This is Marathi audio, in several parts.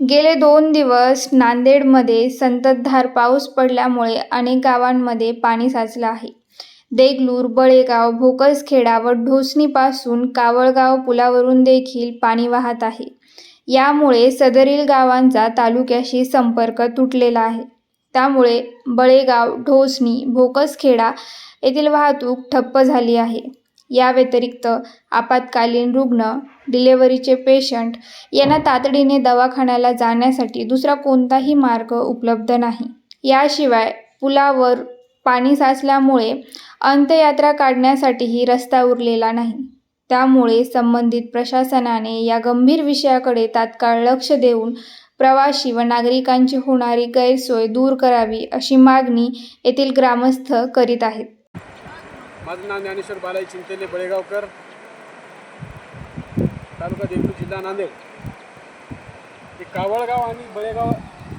गेले दोन दिवस नांदेडमध्ये संततधार पाऊस पडल्यामुळे अनेक गावांमध्ये पाणी साचलं आहे. देगलूर बळेगाव भोकसखेडा व ढोसणीपासून कावळगाव पुलावरून देखील पाणी वाहत आहे. यामुळे सदरील गावांचा तालुक्याशी संपर्क तुटलेला आहे. त्यामुळे बळेगाव ढोसणी भोकसखेडा येथील वाहतूक ठप्प झाली आहे. या व्यतिरिक्त आपत्कालीन रुग्ण डिलेव्हरीचे पेशंट यांना तातडीने दवाखान्याला जाण्यासाठी दुसरा कोणताही मार्ग उपलब्ध नाही. याशिवाय पुलावर पाणी साचल्यामुळे अंत्ययात्रा काढण्यासाठीही रस्ता उरलेला नाही. त्यामुळे संबंधित प्रशासनाने या गंभीर विषयाकडे तात्काळ लक्ष देऊन प्रवासी व नागरिकांची होणारी गैरसोय दूर करावी अशी मागणी येथील ग्रामस्थ करीत आहेत. माझं नाव ज्ञानेश्वर बालाई चिंतेले बळेगावकर तालुका देवपूर जिल्हा नांदेड. हे कावळगाव आणि बळेगाव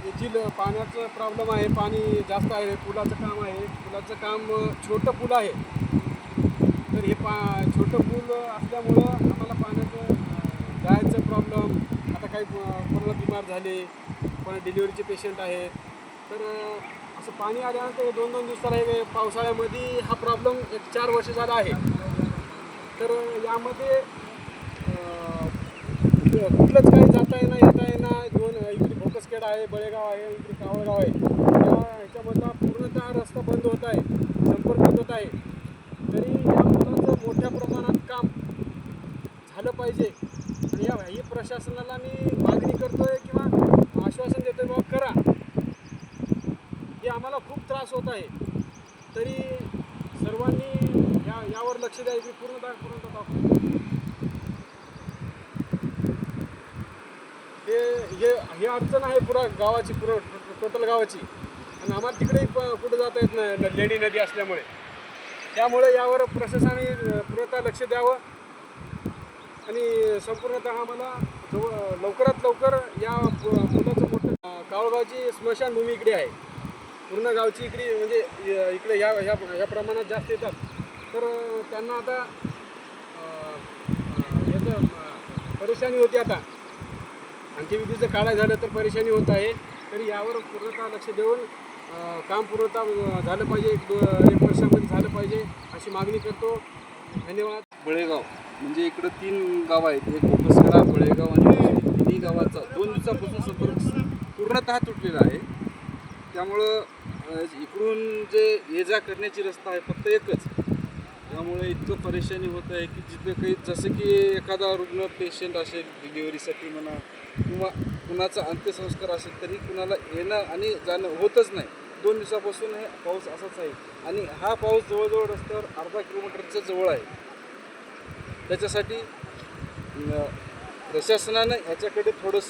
येथील पाण्याचं प्रॉब्लेम आहे पाणी जास्त आहे पुलाचं काम आहे. पुलाचं काम छोटं पूल आहे. तर हे पा छोटं पूल असल्यामुळं आम्हाला पाण्याचं जायचं प्रॉब्लेम आता काही कोणाला बिमार झाले कोणा डिलिव्हरीचे पेशंट आहेत. तर असं पाणी आल्यानंतर दोन दोन दिवसाला हे पावसाळ्यामध्ये हा प्रॉब्लेम एक चार वर्ष झाला आहे. तर यामध्ये कुठलंच काही जाता येणं येता येणं दोन इकडे भोकसखेड आहे बळेगाव आहे इकडे कावळगाव आहे. त्या ह्याच्यामधला पूर्णतः रस्ता बंद होत आहे संपर्क बंद होत आहे. तरी या मुलांचं मोठ्या प्रमाणात काम झालं पाहिजे. आणि या ही प्रशासनाला मी मागणी करतोय किंवा आश्वासन देतोय बाबा करा. त्रास होत आहे. तरी सर्वांनी या यावर लक्ष द्यायचे पूर्णतः पूर्णतः दाखवतो हे हे हे अडचण आहे पुरा गावाची पुरा टोटल गावाची. आणि आम्हाला तिकडेही कुठं जाता येत नाही लेणी लेडी नदी असल्यामुळे. त्यामुळे यावर प्रशासनाने अ, पूर्णतः लक्ष द्यावं. आणि संपूर्णतः आम्हाला लवकरात लवकर या मुलाचं मोठं काळगावची स्मशानभूमी इकडे आहे. पूर्ण गावची इकडे म्हणजे इकडे ह्या ह्या ह्या प्रमाणात जास्त येतात. तर त्यांना आता याचं परेशानी होती आता. आणखी विधीचं काळा झालं तर परेशानी होत आहे. तरी यावर पूर्णतः लक्ष देऊन काम पूर्णतः झालं पाहिजे. एक एक वर्षामध्ये झालं पाहिजे अशी मागणी करतो. धन्यवाद. बळेगाव म्हणजे इकडं तीन गाव आहेत. एक कोकसकडा बळेगाव आणि तिन्ही गावाचा दोन दिवसापासून संपर्क पूर्णतः तुटलेला आहे. त्यामुळं इकडून जे ये जा करण्याची रस्ता आहे फक्त एकच. त्यामुळे इतकं परेशानी होत आहे की जिथं काही जसं की एखादा रुग्ण पेशंट असेल डिलिव्हरीसाठी म्हणा किंवा कुणाचा अंत्यसंस्कार असेल तरी कुणाला येणं आणि जाणं होतच नाही. दोन दिवसापासून हे पाऊस असाच आहे. आणि हा पाऊस जवळजवळ रस्त्यावर अर्धा किलोमीटरच्या जवळ आहे. त्याच्यासाठी प्रशासनानं ह्याच्याकडे थोडंसं